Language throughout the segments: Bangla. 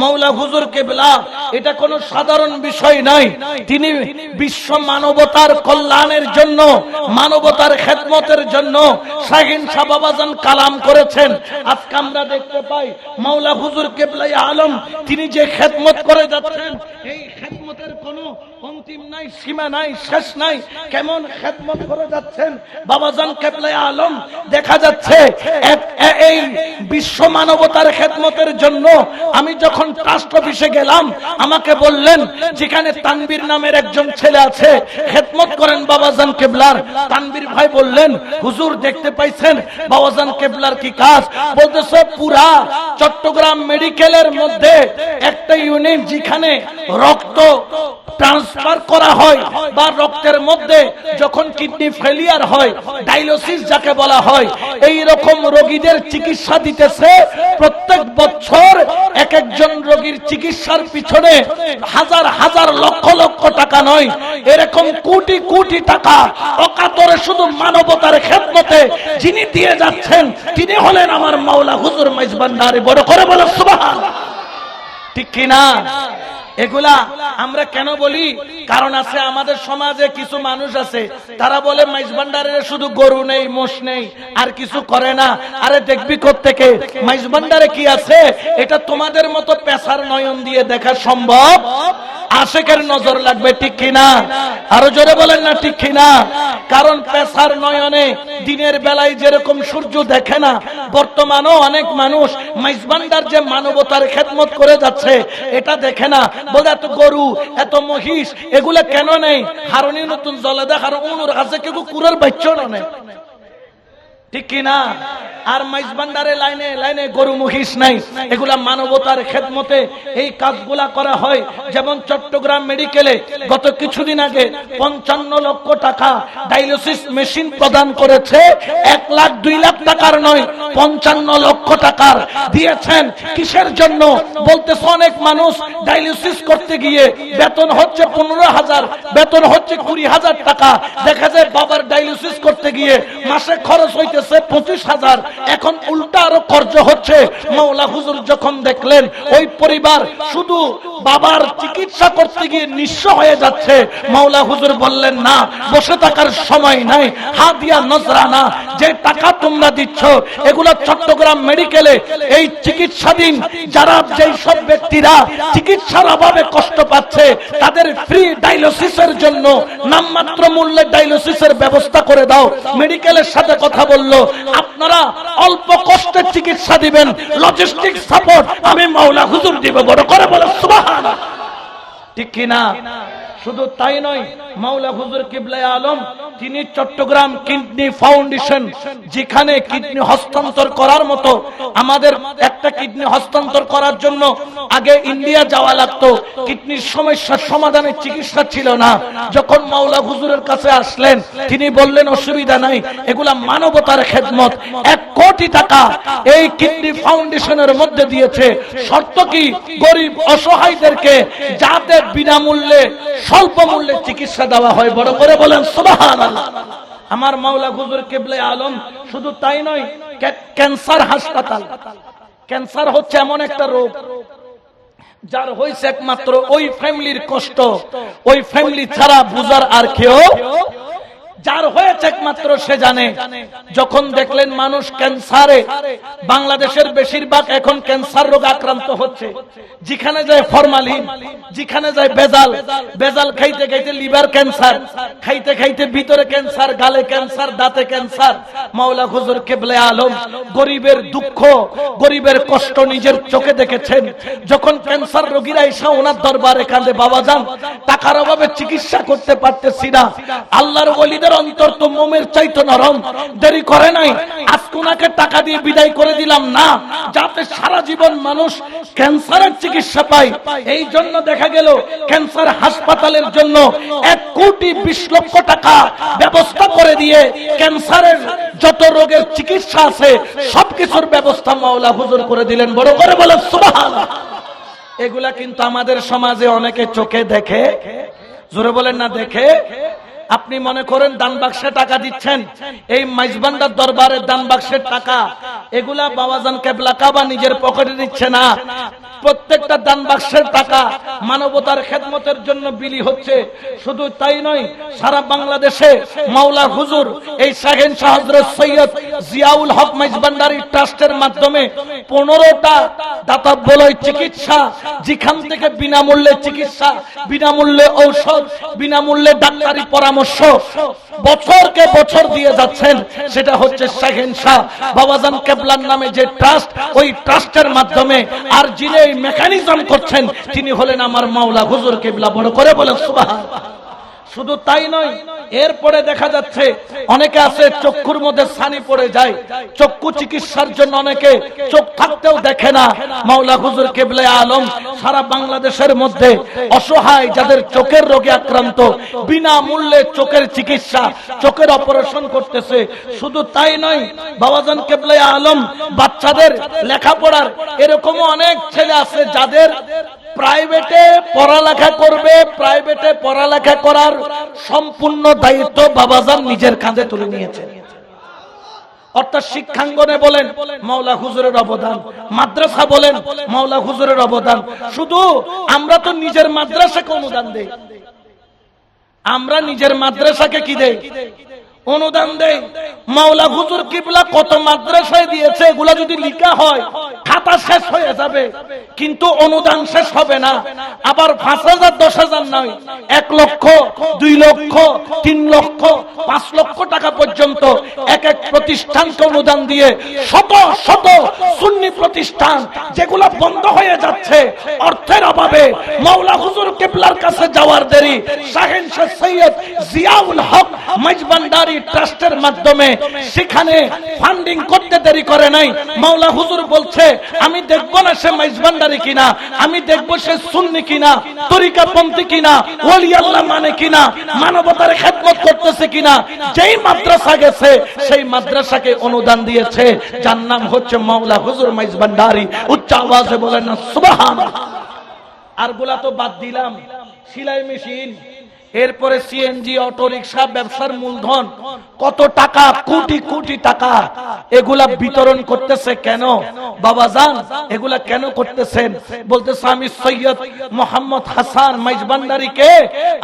মাওলা হুজুর কেবলা, এটা কোনো সাধারণ বিষয় নাই। তিনি বিশ্ব মানবতার কল্যাণের জন্য, মানবতার খেদমতের জন্য শাহিন সাবাবাজান কালাম করেছেন। আজকে আমরা দেখতে পাই, মৌলা হুজুর কেবলাই আলম, তিনি যে খেদমত করে যাচ্ছেন, এই খেদমতের কোনো অন্তিম নাই, সীমা নাই, শেষ নাই। কেমন খেদমত করে যাচ্ছেন বাবাজান কেবলাই আলম? দেখা যাচ্ছে এই বিশ্ব মানবতার খেদমতের জন্য আমি যখন ট্রাস্ট অফিসে গেলাম, আমাকে বললেন, যেখানে তানবীর নামের একজন ছেলে আছে, খেদমত করেন বাবাজান কেবলার। তানবীর ভাই বললেন, হুজুর, দেখতে পাইছেন? বাবাজান কেবলার কি কাজ? বলতেছে, পুরা চট্টগ্রাম মেডিকেলের মধ্যে একটা ইউনিট যেখানে রক্ত ট্রান্সফার করা হয় বা রক্তের মধ্যে যখন কিডনি ফেলিয়ার হয় ডায়ালিসিস যাকে বলা হয়, এই রকম রোগীদের চিকিৎসা দিতেছে প্রত্যেক বছর এক একজন রোগীর চিকিৎসার পিছনে হাজার হাজার লক্ষ লক্ষ টাকা নয়, এরকম কোটি কোটি টাকা অকাতরে শুধু মানবতার খেদমতে যিনি দিয়ে যাচ্ছেন, তিনি হলেন আমার মাওলা হুজুর মাইজবান্ডারে বড় করে বলো, সুবহান। ঠিক কিনা? এগুলা আমরা কেন বলি? কারণ আছে আমাদের সমাজে কিছু মানুষ আছে, তারা বলে মাইজ ভান্ডারের শুধু গরু নেই, মোষ নেই, আর কিছু করে না। আরে দেখবি থেকে মাইজ ভান্ডারে কি আছে? এটা তোমাদের মতো পেশার নয়ন দিয়ে দেখা সম্ভব। আশেকের নজর লাগবে ঠিক কিনা? আরও জোরে বলেন না ঠিক কিনা? কারণ পেশার নয়নে দিনের বেলায় যেরকম সূর্য দেখে না, বর্তমানেও অনেক মানুষ মাইজবান্ডার যে মানবতার খেদমত করে যাচ্ছে, এটা দেখে না। বলে এত গরু, এত মহিষ, এগুলা কেন নেই? হারণী নতুন জলে দেখার অনুর আছে কেউ কুরের বাচ্চ নেই। ঠিক কিনা? আর মাইজ ভান্ডারে লাইনে লাইনে গরু মহিষ নাই। এগুলা মানবতার খেদমতে এই কাজগুলা করা হয়। যেমন চট্টগ্রাম মেডিকেলে গত কিছুদিন আগে পঞ্চান্ন লক্ষ টাকা ডায়ালিসিস মেশিন প্রদান করেছে। এক লাখ দুই লাখ টাকার নয়, পঞ্চান্ন লক্ষ টাকার দিয়েছেন। কিসের জন্য? বলতেছে অনেক মানুষ ডায়ালিসিস করতে গিয়ে বেতন হচ্ছে পনেরো হাজার, বেতন হচ্ছে কুড়ি হাজার টাকা। দেখা যায় বাবার ডায়ালিসিস করতে গিয়ে মাসে খরচ হইতেছে পঁচিশ হাজার। এখন উল্টা আরও খরচ হচ্ছে। মাওলা হুজুর যখন দেখলেন, ওই পরিবার শুধু বাবার চিকিৎসা করতে গিয়ে নিঃস্ব হয়ে যাচ্ছে। মাওলা হুজুর বললেন, না, বসে থাকার সময় নাই। হাদিয়া নজরানা, যে টাকা তোমরা দিচ্ছ, এগুলো চট্টগ্রাম মেডিকেলে এই চিকিৎসাধীন, যারা যেই সব ব্যক্তিরা চিকিৎসার অভাবে কষ্ট পাচ্ছে, তাদের ফ্রি ডায়ালিসিসের জন্য নামমাত্র মূল্যে ডায়ালিসিসের ব্যবস্থা করে দাও। মেডিকেলের সাথে কথা বলল আপনারা অল্প কষ্টের চিকিৎসা দিবেন লজিস্টিক সাপোর্ট আমি মাওলা হুজুর দিব। বড় করে বলে সুবাহ ঠিক কিনা? শুধু তাই নয়, মাওলা হুজুর কিবলাই আলম, তিনি চট্টগ্রাম কিডনি ফাউন্ডেশন, যেখানে কিডনি হস্তান্তর করার মতো আমাদের একটা কিডনি হস্তান্তর করার জন্য আগে ইন্ডিয়া যাওয়া লাগতো। কিডনির সমস্যার সমাধানের চিকিৎসা ছিল না। যখন মাওলা হুজুরের কাছে আসলেন, তিনি বললেন, অসুবিধা নাই, এগুলা মানবতার খেদমত। এক কোটি টাকা এই কিডনি ফাউন্ডেশনের মধ্যে দিয়েছে। শর্ত কি? গরিব অসহায়দেরকে যাতে বিনামূল্যে স্বল্প মূল্যে চিকিৎসা দেওয়া হয়। বড় করে বলেন আমার মাওলা হুজুর কেবলে আলম, শুধু তাই নয় ক্যান্সার হাসপাতাল। ক্যান্সার হচ্ছে এমন একটা রোগ, যার হয়েছে একমাত্র ওই ফ্যামিলির কষ্ট। ওই ফ্যামিলি ছাড়া বুঝার আর কেউ যার হয়েছে একমাত্র সে জানে। যখন দেখলেন মানুষ ক্যান্সারে, বাংলাদেশের বেশিরভাগ এখন ক্যান্সার রোগ আক্রান্ত হচ্ছে। যেখানে যায় ফরমালিন, যেখানে যায় বেজাল বেজাল খাইতে খাইতে লিভার ক্যান্সার, খাইতে খাইতে ভিতরে ক্যান্সার, গালে ক্যান্সার, দাঁতে ক্যান্সার। মাওলা হুজুর কেবলে আলম গরিবের দুঃখ, গরিবের কষ্ট নিজের চোখে দেখেছেন। যখন ক্যান্সার রোগীরা এসে ওনার দরবারে কাঁদে, বাবা যান, টাকার অভাবে চিকিৎসা করতে পারতেছি না। আল্লাহর ওলিদের অন্তর তো মোমের চাইতো নরম দেরি করে নাই। টাকা দিয়ে বিদায় করে দিলাম। না, যাতে সারা জীবন মানুষ ক্যান্সারের চিকিৎসা পায়। এই জন্য দেখা গেল ক্যান্সার হাসপাতালের জন্য এক কোটি বিশ লক্ষ টাকা ব্যবস্থা করে দিয়ে ক্যান্সারের যত রোগের চিকিৎসা আছে, সবকিছুর ব্যবস্থা মাওলা হুজুর করে দিলেন। বড় করে বলে সুবহানাল্লাহ। এগুলা কিন্তু আমাদের সমাজে অনেকে চোখে দেখে, জোরে বলেন না, দেখে। আপনি মনে করেন দান বাক্সে টাকা দিচ্ছেন? এই মাইজবান্ডার দরবারের দান বাক্সের টাকা, এগুলা বাবাজান কেবলা কাবা নিজের পকেটে দিচ্ছে না। প্রত্যেকটা দান বাক্সের টাকা মানবতার খেদমতের জন্য বিলি হচ্ছে। শুধু তাই নয়, সারা বাংলাদেশে মাওলা হুজুর এই শাহেন শাহজরত সৈয়দ জিয়াউল হক মাইজবান্ডারি ট্রাস্টের মাধ্যমে পনেরোটা দাতব্যলয় চিকিৎসা, যেখান থেকে বিনামূল্যে চিকিৎসা, বিনামূল্যে ঔষধ, বিনামূল্যে ডাক্তারি পরামর্শ বছরকে বছর দিয়ে যাচ্ছেন, সেটা হচ্ছে শাহেন শাহ। বাবাজান কেবলার নামে যে ট্রাস্ট, ওই ট্রাস্টের মাধ্যমে আর এই মেকানিজম করছেন তিনি হলেন আমার মাওলা হুজুর কেবলা বড় করে বলেন সুবাহ শুধু তাই নয়, এরপরে দেখা যাচ্ছে অনেকে আছে চক্ষুর মধ্যে সানি পড়ে যায়, চক্ষু চিকিৎসার জন্য অনেকে চোখ থাকতেও দেখে না। মাওলা হুজুর কেবলে আলম সারা বাংলাদেশের মধ্যে অসহায় যাদের চোখের রোগে আক্রান্ত বিনা মূল্যে চোখের চিকিৎসা, চোখের অপারেশন করতেছে। শুধু তাই নয়, বাবাজান কেবলে আলম, বাচ্চাদের লেখাপড়ার এরকমও অনেক ছেলে আছে যাদের প্রাইভেটে পড়ালেখা করবে, প্রাইভেটে পড়ালেখা করার সম্পূর্ণ দায়িত্ব বাবাজান নিজের কাঁধে তুলে নিয়েছে অর্থাৎ শিক্ষাঙ্গনে বলেন, মাওলা হুজুরের অবদান। মাদ্রাসা বলেন, মাওলা হুজুরের অবদান। শুধু আমরা তো নিজের মাদ্রাসাকে অনুদান দেই। আমরা নিজের মাদ্রাসাকে কি দেই? অনুদান দেই মাওলা হুজুর কিবলা কত মাদ্রাসায় দিয়েছে, এগুলা যদি লিখা হয়, খাতা শেষ হয়ে যাবে। কিন্তু অনুদান শেষ হবে না। আবার পাঁচ হাজার, দশ হাজার নয়, এক লক্ষ, দুই লক্ষ, তিন লক্ষ, পাঁচ লক্ষ টাকা পর্যন্ত এক এক প্রতিষ্ঠানকে অনুদান দিয়ে শত শত সুন্নি প্রতিষ্ঠান যেগুলো বন্ধ হয়ে যাচ্ছে, অর্থের অভাবে মাওলা হুজুর কিবলার কাছে যাওয়ার দেরি। শাহেন শাহ সৈয়দ জিয়াউল হক মজবান্ডারি ট্রাস্টের মাধ্যমে সেখানে ফান্ডিং করতে দেরি করে নাই। মাওলা হুজুর বলছে, আমি দেখব না সে মজবান্ডারি কিনা, আমি দেখব সে সুন্নি কিনা, তরিকাপন্থী কিনা, ওলি আল্লাহ মানে কিনা, মানবতার খেদমত করতেছে কিনা, যেই মাদ্রাসা গেছে, সেই মাদ্রাসাকে অনুদান দিয়েছে। যার নাম হচ্ছে মাওলা হুজুর মাইজবান্ডারি উচ্চ আওয়াজে বলেন না, সুবাহান আরগুলা তো বাদ দিলাম, সিলাই মেশিন এরপরে সিএনজি অটো রিক্সা ব্যবসার মূলধন, কত টাকা, কোটি কোটি টাকা, এগুলা বিতরণ করতেছে কেন? বাবা জান, এগুলা কেন করতেছেন? বলতেছে আমি সৈয়দ মোহাম্মদ হাসান মাইজবান্ডারিকে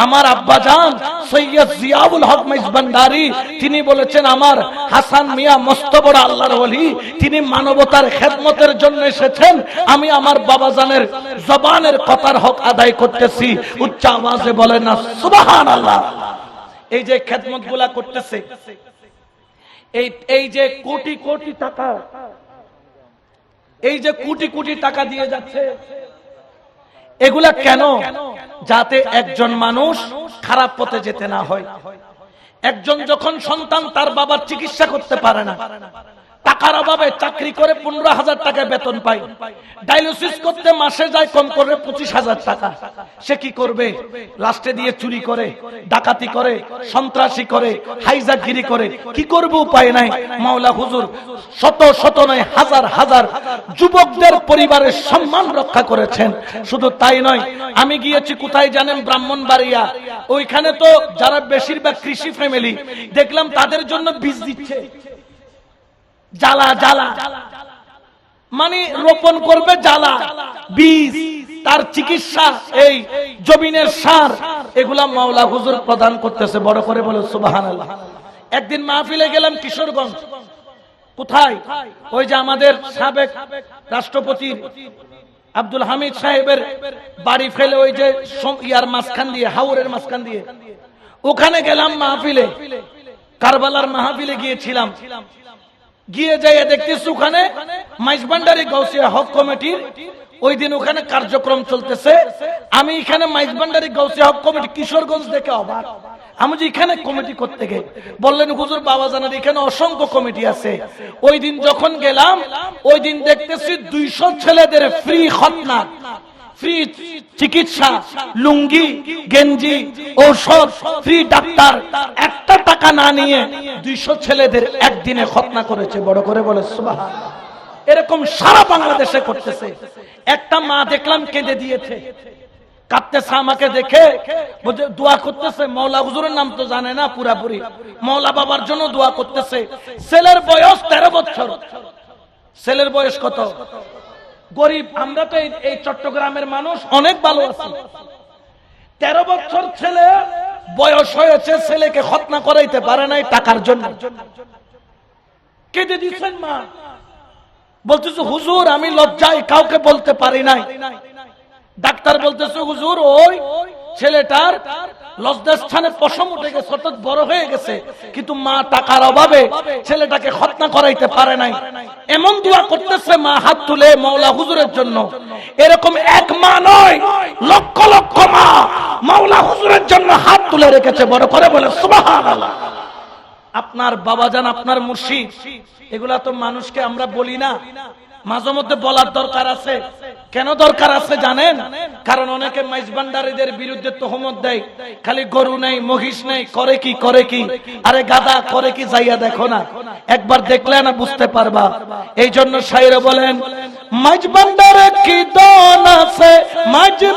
আমার আব্বা জান, সৈয়দ জিয়াউল হক মাইজবান্ডারি তিনি বলেছেন, আমার হাসান মিয়া মস্ত বড় আল্লাহর ওলি। তিনি মানবতার খেদমতের জন্য এসেছেন। আমি আমার বাবা জানের জবানের কথার হক আদায় করতেছি। উচ্চ আওয়াজে বলেন না এই যে খেদমতগুলা করতেছে এই যে কোটি কোটি টাকা, এই যে কোটি কোটি টাকা দিয়ে যাচ্ছে, এগুলা কেন? যাতে একজন মানুষ খারাপ পথে যেতে না হয়। একজন যখন সন্তান তার বাবার চিকিৎসা করতে পারে না টাকার অভাবে চাকরি করে পনেরো হাজার টাকা বেতন পায়। ডায়ালিসিস করতে মাসে যায় কম করে পঁচিশ হাজার টাকা। সে কি করবে? লাস্টে দিয়ে চুরি করে, ডাকাতি করে, সন্ত্রাসী করে হাইজাগিরি করে। কি করবে উপায় নাই? মাওলা হুজুর, শত শত নয়, হাজার হাজার যুবকদের পরিবারের সম্মান রক্ষা করেছেন। শুধু তাই নয়, আমি গিয়েছি কোথায় জানেন? ব্রাহ্মণবাড়িয়া। ওইখানে তো যারা বেশিরভাগ কৃষি ফ্যামিলি দেখলাম তাদের জন্য বীজ দিচ্ছে। জ্বালা জ্বালা। মানে রোপণ করবে জ্বালা, বীজ, তার চিকিৎসা, এই জমিনের সার, এগুলা মাওলা হুজুর প্রদান করতেছে, বড় করে বলে সুবাহান একদিন মাহফিলে গেলাম কিশোরগঞ্জ। কোথায়? ওই যে আমাদের সাবেক রাষ্ট্রপতির আব্দুল হামিদ সাহেবের বাড়ি ফেলে ওই যে ইয়ার মাঝখান দিয়ে, হাওরের মাঝখান দিয়ে। ওখানে গেলাম মাহফিলে। কারবালার মাহফিলে গিয়েছিলাম। গিয়ে যাইয়া দেখতেছি ওখানে মাইজবান্ডারি গৌসিয়া হক কমিটির ওই দিন ওখানে কার্যক্রম চলতেছে। আমি এখানে মাইজবান্ডারি গৌসিয়া হক কমিটি কিশোরগঞ্জ দেখে অবাক। আমি যে এখানে কমিটি করতে গে বললেন, হুজুর, বাবা জানার এখানে অসংখ্য কমিটি আছে। ওই দিন যখন গেলাম, ওই দিন দেখতেছি দুইশো ছেলেদের ফ্রি খতনা ফ্রি চিকিৎসা, লুঙ্গি, গেঞ্জি, ঔষধ, ফ্রি ডাক্তার, একটা টাকা না নিয়ে দুইশো ছেলেদের একদিনে খতনা করেছে, বড় করে বলে সুবাহ এরকম সারা বাংলাদেশে করতেছে। একটা মা দেখলাম কেঁদে দিয়েছে। কাঁদতেছে আমাকে দেখে দোয়া করতেছে। মৌলা হুজুরের নাম তো জানে না পুরাপুরি। মৌলা বাবার জন্য দোয়া করতেছে। ছেলের বয়স তেরো বছর। ছেলের বয়স কত? গরিব, আমরা তো এই- চট্টগ্রামের মানুষ, অনেক ভালো আছি। তেরো বছর ছেলে, বয়স হয়েছে ছেলেকে খতনা করাইতে পারে নাই টাকার জন্য। কেটে দিচ্ছেন মা? বলতেছে, হুজুর, আমি লজ্জায় কাউকে বলতে পারি নাই। ডাক্তার বলতেছে, হুজুর, ওই ছেলেটার লজ্জাস্থানে পশম উঠে গেছে, অর্থাৎ বড় হয়ে গেছে। কিন্তু মা টাকার অভাবে ছেলেটাকে খতনা করাইতে পারে নাই। এমন দোয়া করতেছে, মা হাত তুলে মৌলা হুজুরের জন্য। এরকম এক মা নয়, লক্ষ লক্ষ মা মাওলা হুজুরের জন্য হাত তুলে রেখেছে, বড় করে বলে, সুবহানাল্লাহ। আপনার বাবাজান আপনার মুর্শিদ, এগুলা তো মানুষকে আমরা বলি না। মাঝে মধ্যে বলার দরকার আছে। কেন দরকার আছে জানেন? কারণ অনেকে মাইজবান্ডারীদের বিরুদ্ধে তোহমত দেয়। খালি গরু নেই, মহিষ নেই, করে কি করে কি? আরে গাদা, করে কি যাইয়া দেখো না? একবার দেখলে না বুঝতে পারবা। এই জন্য সাইরে বলেন ভান্ডারে কি দন আছে?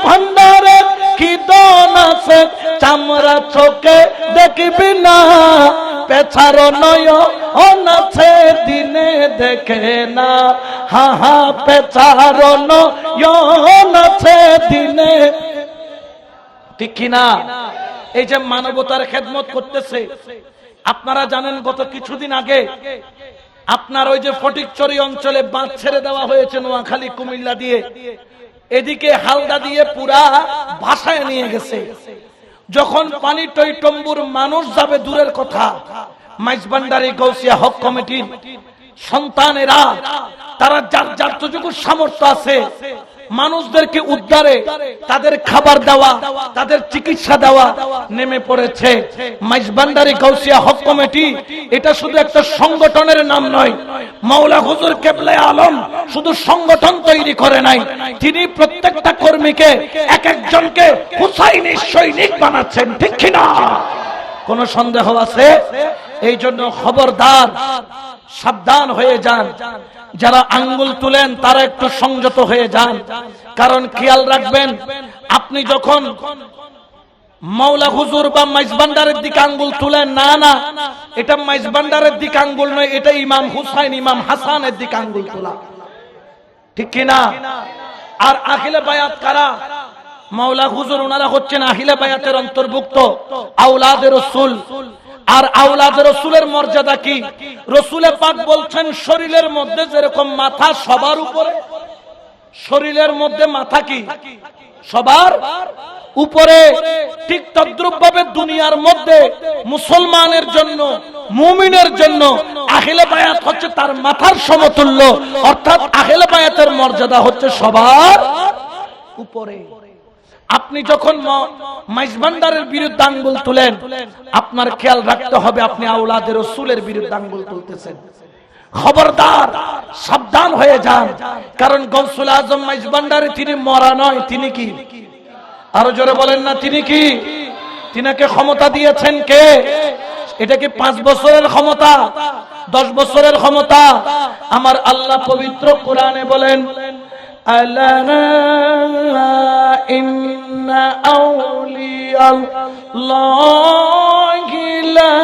ভান্ডারে কি দন আছে? চামড়া চোখে দেখবি না? পেছার নয় অনাছে দিনে দেখে না। হা হা পেছার নয় দিনে। ঠিক কিনা এই যে মানবতার খেদমত করতেছে। আপনারা জানেন, গত কিছুদিন আগে আপনার ওই যে ফটিকচরি অঞ্চলে বাঁধ ছেড়ে দেওয়া হয়েছে নোয়াখালী, কুমিল্লা দিয়ে। এদিকে হালদা দিয়ে পুরা ভাষায় নিয়ে গেছে। যখন পানি টই টম্বুর মানুষ যাবে, দূরের কথা। মাইজবান্ডারি গৌসিয়া হক কমিটির সন্তানেরা, তারা যার যার যতটুকু সামর্থ্য আছে, মানুষদেরকে উদ্ধারে, তাদের খাবার দেওয়া, তাদের চিকিৎসা দেওয়া নেমে পড়েছে। মাইজবান্ডারি গৌসিয়া হক কমিটি, এটা শুধু একটা সংগঠনের নাম নয়, মাওলা হুজুর কেবলে আলম শুধু সংগঠন তৈরি করে নাই, তিনি প্রত্যেকটা কর্মীকে এক একজনকে হুসাইনি সৈনিক বানাচ্ছেন, ঠিক কিনা? কোন সন্দেহ আছে? এই জন্য খবরদার সাবধান হয়ে যান। যারা আঙ্গুল তুলেন, তারা একটু সংযত হয়ে যান। কারণ খেয়াল রাখবেন, আপনি যখন মাওলা হুজুর বা মাইজবান্ডারের দিকে আঙ্গুল তুলেন, না না, এটা মাইজবান্ডারের দিকে আঙ্গুল নয়, এটা ইমাম হুসাইন, ইমাম হাসানের দিকে আঙ্গুল তোলা। ঠিক কিনা আর আখিলে বায়াত কারা? মাওলা হুজুর ওনারা হচ্ছেন আহিলে বায়াতের অন্তর্ভুক্ত আউলাদের রসুল। আর আউলাদে রসুলের মর্যাদা কি? রসুলে পাক বলছেন, শরীরের মধ্যে যেরকম মাথা সবার উপরে, শরীরের মধ্যে মাথা কি? সবার উপরে। ঠিক তদ্রুপ ভাবে দুনিয়ার মধ্যে মুসলমানের জন্য, মুমিনের জন্য আখিলে বায়াত হচ্ছে তার মাথার সমতুল্য। অর্থাৎ আখিলে বায়াতের মর্যাদা হচ্ছে সবার উপরে। আপনি যখন মাইজবান্দারের বিরুদ্ধে আঙ্গুল তুলেন, আপনার খেয়াল রাখতে হবে আপনি আওলাদের রসুলের বিরুদ্ধে আঙ্গুল তুলতেছেন। খবরদার, সাবধান হয়ে যান। কারণ গৌসুল আজম মাইজবান্ডারে তিনি মরা নয়, তিনি কি? আরও জোরে বলেন না, তিনি কি? তিনাকে ক্ষমতা দিয়েছেন কে? এটা কি পাঁচ বছরের ক্ষমতা? দশ বছরের ক্ষমতা? আমার আল্লাহ পবিত্র কোরআনে বলেন আল্লাহ أولياء الله لا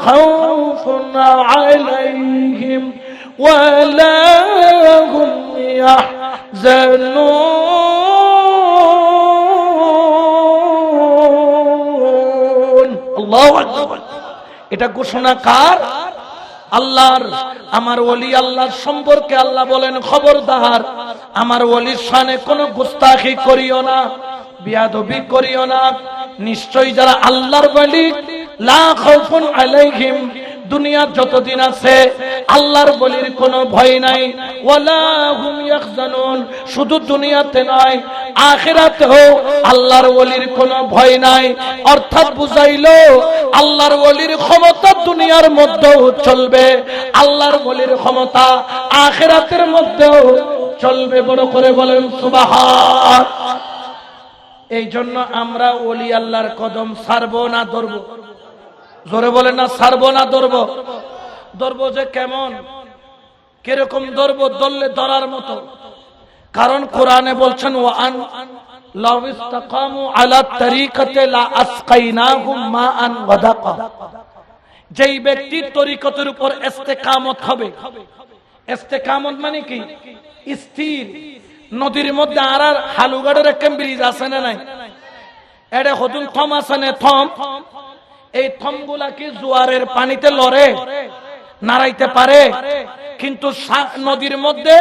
خوف عليهم ولا هم يحزنون الله أكبر এটা ঘোষণা কার আল্লাহর আমার ওলি আল্লাহর সম্পর্কে আল্লাহ বলেন খবরদার আমার ওলির সানে কোনো গুস্তাখি করিও না বিয়াদবি করিও না। নিশ্চয়ই যারা আল্লাহর বলি লা খাউফুন আলাইহিম, দুনিয়ার যতদিন আছে, আল্লাহর বলির কোনো ভয় নাই। ওয়ালা হুম শুধু দুনিয়াতে নয়, আখিরাতেও আল্লাহর ওলির কোনো ভয় নাই। অর্থাৎ বুঝাইলো, আল্লাহর ওলির ক্ষমতা দুনিয়ার মধ্যেও চলবে, আল্লাহর ওলির ক্ষমতা আখিরাতের মধ্যেও চলবে। বড় করে বলেন, সুবাহান। এই জন্য আমরা ওলি আল্লাহর কদম ছাড়বো না, ধরবো। জোরে বলে না, ছাড়বো না, ধরবো। ধরবো যে কেমন? কীরকম ধরবো? ধরলে ধরার মতো। কারণ কোরআনে বলছেন ও আন যেই ব্যক্তি তরিকতের উপর ইস্তেকামত হবে, ইস্তেকামত মানে কি? স্থির। নদীর মধ্যে আর আর হালুগাড়ের একটা ব্রিজ আছে না নাই? এটা হতুন থম আছে না থম? এই থমগুলা কি জোয়ারের পানিতে লড়ে? নাড়াইতে পারে? কিন্তু নদীর মধ্যে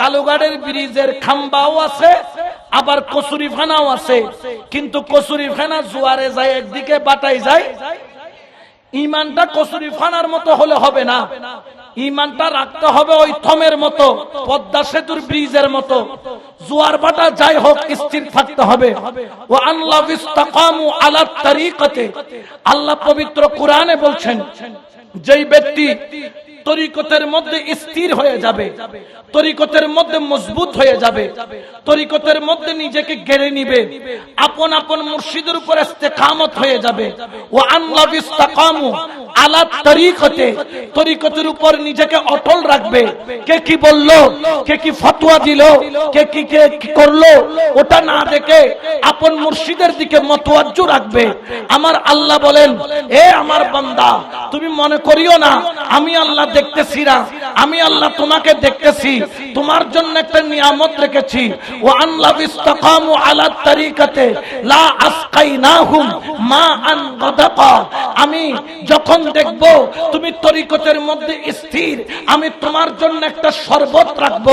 কালুগাড়ের ব্রিজের খাম্বাও আছে, আবার কসুরি ফানাও আছে। কিন্তু কসুরি ফানা জোয়ারে যায়, একদিকে বাটাই যায় ইমানটা কসুরি ফানার মতো হলে হবে না। ইমানটা রাখতে হবে ওই থমের মতো, পদ্মা সেতুর ব্রিজের মতো। জোয়ার বাটা যাই হোক, স্থির থাকতে হবে। ও আল্লাহ ইস্তাকামু আলা তারিকাতে। আল্লাহ পবিত্র কোরআনে বলছেন, যেই ব্যক্তি তরিকতের মধ্যে স্থির হয়ে যাবে। তরিকতের মধ্যে মজবুত হয়ে যাবে। তরিকতের মধ্যে নিজেকে গেড়ে নিবে। আপন আপন মুর্শিদের উপর ইস্তেকামত হয়ে যাবে। ও আল্লাহ ইস্তাকামু আলা তরিকতে। তরিকতের উপর নিজেকে অটল রাখবে। কে কি বলল? কে কি ফতোয়া দিল? কে কি, কে করল? ওটা না দেখে আপন মুর্শিদের দিকে মতওয়াজ্জু রাখবে। আমার আল্লাহ বলেন, এ আমার বান্দা, তুমি মনে করিও না, আমি আল্লাহ দেখতেছি না। আমি আল্লাহ তোমাকে দেখতেছি। তোমার জন্য একটা নিয়ামত রেখেছি। ও আল্লাহ ইস্তাকামু আলা তরিকাতে লা আসকাইনাহুম মা আন গাদাকা। আমি যখন দেখব তুমি তরিকতের মধ্যে স্থির, আমি তোমার জন্য একটা শরবত রাখব।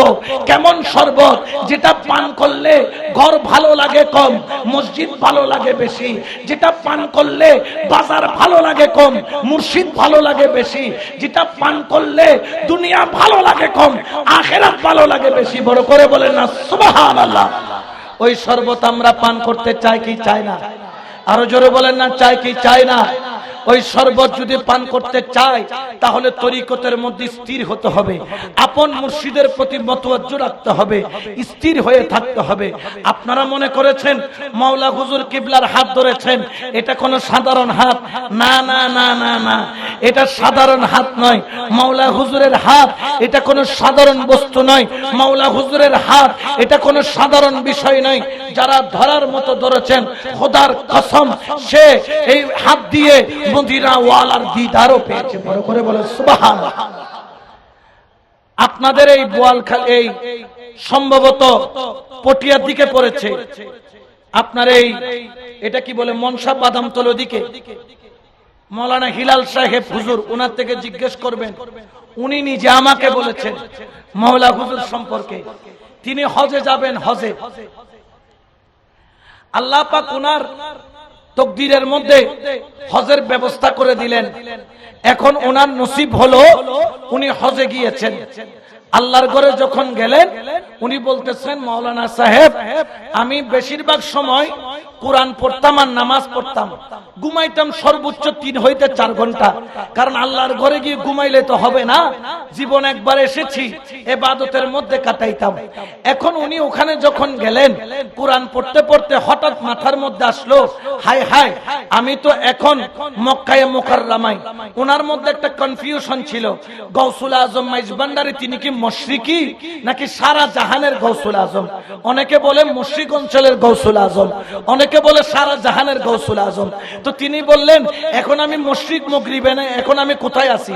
কেমন শরবত? যেটা পান করলে ঘর ভালো লাগে কম, মসজিদ ভালো লাগে বেশি। যেটা পান করলে বাজার ভালো লাগে কম, মুর্শিদ ভালো লাগে বেশি। যেটা পান করলে দুনিয়া ভালো লাগে কম, আখেরাত ভালো লাগে বেশি। বড় করে বলেন না, সুবহানাল্লাহ। ওই শরবত আমরা পান করতে চাই কি চাই না? আরও জোরে বলেন না, চাই কি চাই না? ওই শরবত যদি পান করতে চায়, তাহলে তরিকতের মধ্যে স্থির হতে হবে। আপন মুর্শিদের প্রতি মতওয়াজ্জ রাখতে হবে, স্থির হয়ে থাকতে হবে। আপনারা মনে করেছেন মাওলা হুজুর কিবলার হাত ধরেছেন? এটা কোনো সাধারণ হাত? না না না না না। এটা সাধারণ হাত নয়। মাওলা হুজুরের হাত, এটা কোনো সাধারণ বস্তু নয়। মাওলা হুজুরের হাত, এটা কোনো সাধারণ বিষয় নয়। যারা ধরার মতো ধরেছেন, খোদার কসম, সে এই হাত দিয়ে মদিনা ওয়ালার দিদারও পেয়েছে। বড় করে বলে সুবাহান আপনাদের এই বোয়ালখাল এই সম্ভবত পটিয়ার দিকে পড়েছে। আপনার এই, এটা কি বলে, মনসা বাদামতল দিকে মৌলানা হিলাল সাহেব হুজুর ওনার থেকে জিজ্ঞেস করবেন। উনি নিজে আমাকে বলেছেন, মৌলা হুজুর সম্পর্কে। তিনি হজে যাবেন, হজে। আল্লাহ পাক ওনার তকদিরের মধ্যে হজের ব্যবস্থা করে দিলেন। এখন ওনার নসিব হলো, উনি হজে গিয়েছেন। আল্লাহর ঘরে যখন গেলেন, উনি বলতেছেন, মাওলানা সাহেব, আমি বেশিরভাগ সময় কোরআন পড়তাম আর নামাজ পড়তাম। ঘুমাইতাম সর্বোচ্চ তিন হইতে চার ঘণ্টা। কারণ আল্লাহর ঘরে গিয়ে ঘুমাইলে তো হবে না। জীবন একবার এসেছি, এবাদতের মধ্যে কাটাইতাম। এখন উনি ওখানে যখন গেলেন, কোরআন পড়তে পড়তে হঠাৎ মাথার মধ্যে আসলো হাই হাই আমি তো এখন মক্কায় মোকার রামাই ওনার মধ্যে একটা কনফিউশন ছিল। গৌসুল আজম মাইজ ভান্ডারি, তিনি কি মশরিকি নাকি সারা জাহানের গৌসুল আজম? অনেকে বলে মুশরিক অঞ্চলের গৌসুল আজম। অনেকে বলে, সারা জাহানের গৌসুল আজম। তো তিনি বললেন, এখন আমি মশরিক মগরিবে না এখন আমি কোথায় আছি?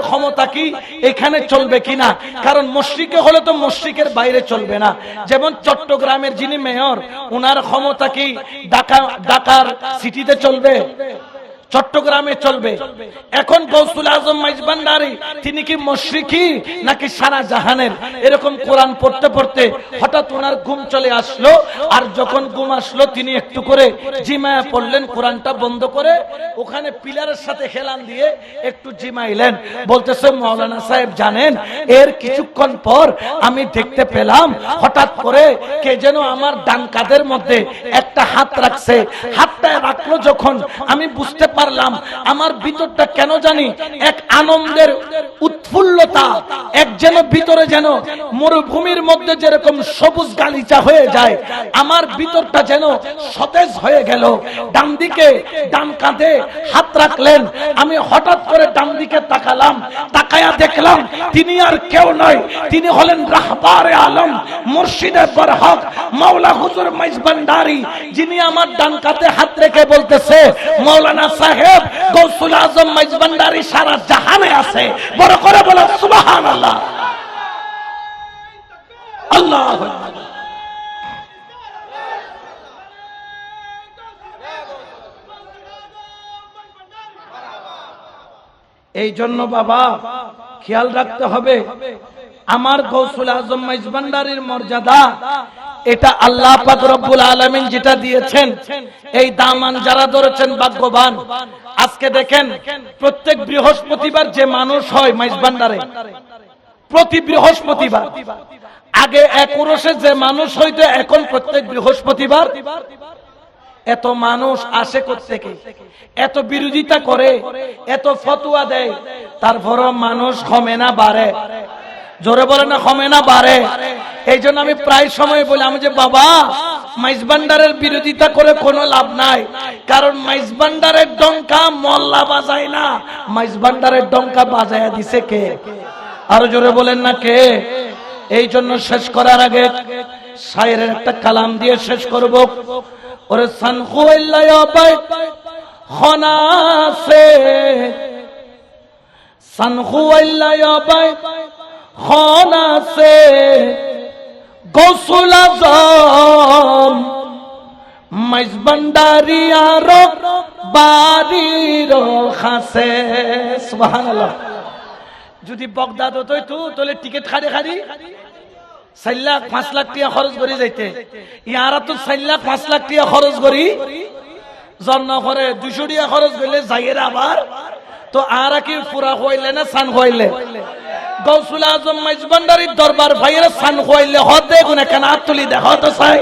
ক্ষমতা কি, এখানে চলবে কিনা? কারণ মশরিকে হলে তো মশরিকের বাইরে চলবে না। যেমন চট্টগ্রামের যিনি মেয়র ওনার ক্ষমতা কি, ঢাকা ঢাকার সিটিতে চলবে? চট্টগ্রামে চলবে। এখন গৌসুল আজম মাইজ ভান্ডারি, তিনি কি মশরিকি নাকি সারা জাহানের? এরকম কোরআন পড়তে পড়তে হঠাৎ ওনার ঘুম চলে আসলো, আর যখন ঘুম আসলো তিনি একটু করে জিমায়া পড়লেন, কোরআনটা বন্ধ করে ওখানে পিলারের সাথে হেলান দিয়ে একটু জিমাইলেন। বলতেছে, মৌলানা সাহেব জানেন, এর কিছুক্ষণ পর আমি দেখতে পেলাম, হঠাৎ করে কে যেন আমার ডান কাঁধের মধ্যে একটা হাত রাখছে। হাতটা রাখল যখন, আমি বুঝতে পারলাম। আমার ভিতরটা কেন জানি এক আনন্দের উৎফুল্লতা, এক যেন ভিতরে যেন মরুভূমির মধ্যে যেরকম সবুজ গালিচা হয়ে যায়, আমার ভিতরটা যেন সতেজ হয়ে গেল। ডান দিকে ডান কাঁধে হাত রাখলেন, আমি হঠাৎ করে ডান দিকে তাকালাম, তাকায়া দেখলাম তিনি আর কেউ নয়, তিনি হলেন রাহবারে আলম, মুর্শিদে বরহক, মাওলা হুজুর মাইজ ভান্ডারি যিনি আমার ডান কাঁধে হাত রেখে বলতেছে, মাওলানা সাহেব গৌসুল আজম মাইজবান্ডারি সারা জাহানে আছে বড় করে বলো, সুবহানাল্লাহ আল্লাহ আকবার। এই জন্য বাবা, খেয়াল রাখতে হবে, আমার গৌসুল আজম মাইজবান্ডারির মর্যাদা এটা আল্লাহ পাক আলামিন যেটা দিয়েছেন, এই দামান যারা ধরেছেন ভাগ্যবান। আজকে দেখেন, প্রত্যেক বৃহস্পতিবার যে মানুষ হয় মাইজবান্ডারে প্রতি বৃহস্পতিবার। আগে এক ওরসে যে মানুষ হইতো, এখন প্রত্যেক বৃহস্পতিবার এত মানুষ আসে থেকে এত বিরোধিতা করে, এত ফতুয়া দেয়, তারপরও মানুষ কমে না, বাড়ে। জোরে বলে না, কমে না, বাড়ে। এই জন্য আমি প্রায় সময় বলি, আমি যে, বাবা মাইজবান্ডারের বিরোধিতা করে কোনো লাভ নাই। কারণ মাইজবান্ডারের ডঙ্কা মল্লা বাজায় না। মাইজবান্ডারের ডঙ্কা বাজায়া দিছে কে? আরও জোরে বলেন না, কে? এই জন্য শেষ করার আগে শায়ের একটা কালাম দিয়ে শেষ করব। ওরে সানখুয়াল্লাহ বাই বাই খনাসে গৌসুল আজম মাইজবান্ডারি আর বাড়ির খাসে। সুবহানাল্লাহ। যদি বগদাদ হতোই তো তাহলে টিকিট খাড়ি খাড়ি। চার লাখ, পাঁচ লাখ টাকা খরচ করে যাইতে। ইয়ারা তো চার লাখ, পাঁচ লাখ টাকা খরচ করি। জন্ম করে দুশো টাকা খরচ করলে যাইয়ের আবার। তো আর কি পুরা হইলে না সান হইলে গৌসুল আজম মাইজবান্ডারির দরবার ভাইয়ের সান হইলে হদ দেখুন কেন আত্মলি দেখো তো চাই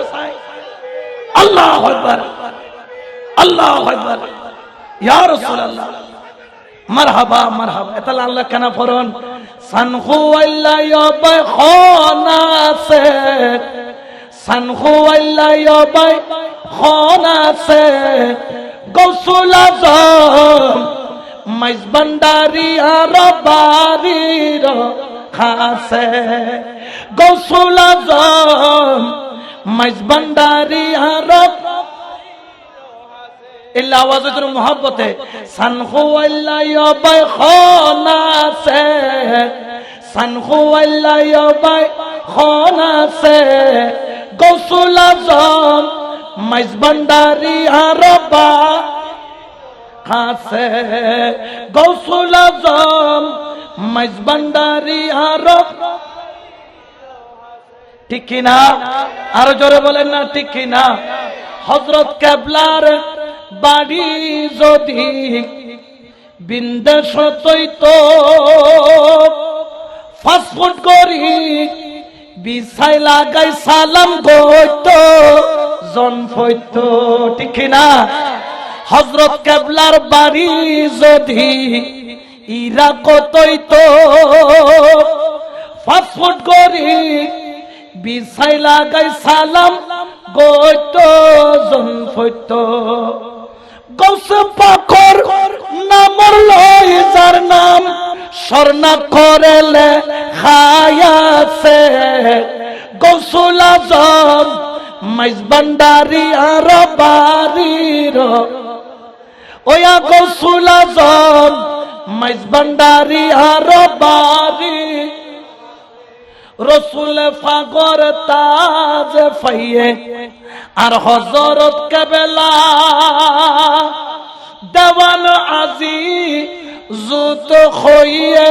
আল্লাহ আকবার। আল্লাহ আকবার। ইয়া রাসূলুল্লাহ। মারহাবা মারহাবা। এতাল আল্লাহ কেন ফরন সানখু আল্লাহ ইয়বাই খনাসে। সানখু আল্লাহ ইয়বাই খনাসে। গৌসুল আজম মাইজ ভান্ডারি আর বাড়ির খাসে গৌসুল আজম মাইজ ভান্ডারি আর ইল্লা আওয়াজের মোহাব্বতে সানখু আল্লাহ ইয়বাই খনাসে সানখু আল্লাহ ইয়বাই খনাসে গৌসুল আজম মাইজ আরবা খাসে গৌসুল আজম মাইজ ভান্ডারি আরব। ঠিক কিনা আরও জোরে বলেন না, ঠিক কিনা হজরত কেবলার বাড়ি যদি বিন্দেশ তো ফাস্টফুড করি বিছাই লাগাই সালাম গইত জন ফইত ঠিক না? হজরত কেবলার বাড়ি যদি ইরা কতই তো ফাস্টফুড করি বিছাই লাগাই সালাম, গইত, জন ফইত। গৌস পাখর নামর লই যার নাম স্বর্ণা করেলে খায়াছে গৌসুল আজম মাইজ ভান্ডারি আর বাড়ির ওয়া গৌসুল আজম মাইজ ভান্ডারি আর বাড়ি রসুল ফাগর তাজ ফাইয়ে, আর হজরত কেবেলা। দেওয়ান আজি জুত খইয়ে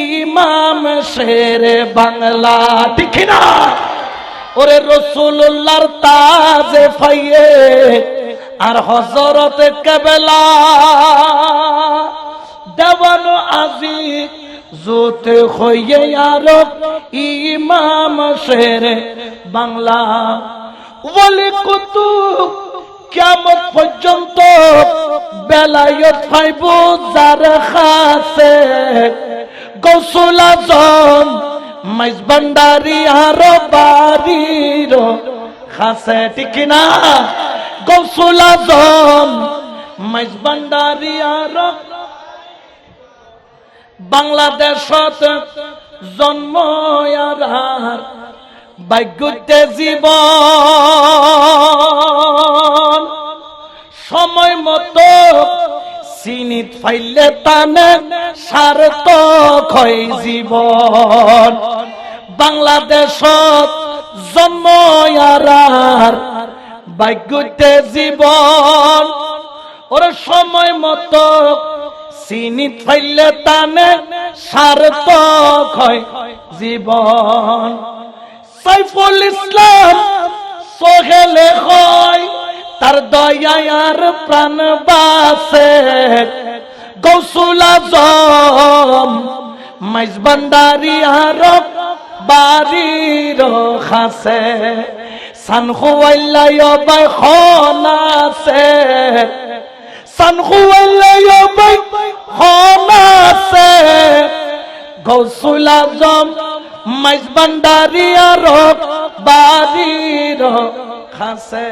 ইমাম শের বাংলা। ঠিক না ওরে রসুল্লাহর তাজে ফাইয়ে আর হজরত কেবেলা দেওয়ান আজি জোতে হইয়ে আর ইমাম শের বাংলা। বলে কত কেমন পর্যন্ত বেলায়ত পাইব যার খাসে। গৌসুল আজম মাইজ ভান্ডারি আর বাড়ির খাসে, ঠিক না গৌসুল আজম মাইজ ভান্ডারি আর বাংলাদেশত জন্ম আর ভাগ্যতে জীবন। সময় মতো চিনিত ফাইলে টানে সার্থক হয় জীবন। বাংলাদেশত ভাগ্যতে জীবন, ওর সময় মতো চিনিত ফাইলে টানে সার্থক হয় জীবন। সাইফুল ইসলাম সোহেলে হয় তার দয়ার প্রাণ বাসে। গৌসুল আজম মাইজ ভান্ডারি আর বাড়ির খাসে সান খুয়াইলাই বাই খনাসে সান খুয়াইলাই বাই খনাসে গৌসুল আজম মাইজ ভান্ডারি আর বাড়ির খাসে